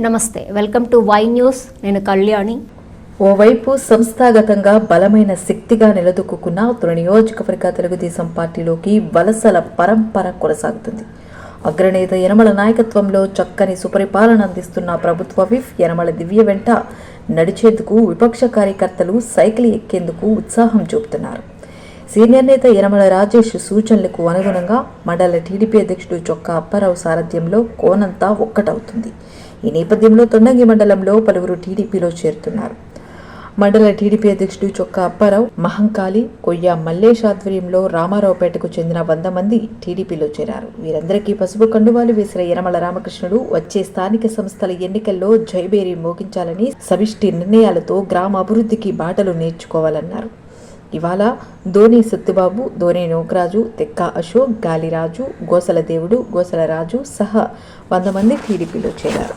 నమస్తే welcome to Y news. నేను కళ్యాణి. ఓవైపు సంస్థాగతంగా బలమైన శక్తిగా నిలదొక్కున్న తొలి నియోజకవర్గ తెలుగుదేశం పార్టీలోకి వలసల పరంపర కొనసాగుతుంది. అగ్రనేత యనమల నాయకత్వంలో చక్కని సుపరిపాలన అందిస్తున్న ప్రభుత్వ విఫ్ యనమల దివ్య వెంట నడిచేందుకు విపక్ష కార్యకర్తలు సైకిల్ ఎక్కేందుకు ఉత్సాహం చూపుతున్నారు. సీనియర్ నేత యనమల రాజేష్ సూచనలకు అనుగుణంగా మండల టీడీపీ అధ్యక్షుడు చొక్కా అప్పారావు సారథ్యంలో కోనంతా ఒక్కటవుతుంది. ఈ నేపథ్యంలో తొండంగి మండలంలో పలువురు టీడీపీలో చేరుతున్నారు. మండల టీడీపీ అధ్యక్షుడు చొక్కా అప్పారావు మహంకాళి కొయ్య మల్లేష్ ఆధ్వర్యంలో రామారావుపేటకు చెందిన వంద మంది టీడీపీలో చేరారు. వీరందరికీ పసుపు కండువాలు వేసిన యనమల రామకృష్ణుడు వచ్చే స్థానిక సంస్థల ఎన్నికల్లో జైబేరి మోగించాలని సమిష్టి నిర్ణయాలతో గ్రామ అభివృద్ధికి బాటలు నేర్చుకోవాలన్నారు. ఇవాళ ధోని సత్తుబాబు ధోని నోకరాజు తెక్కా అశోక్ గాలిరాజు గోసల దేవుడు గోసల రాజు సహా వంద మంది టీడీపీలో చేరారు.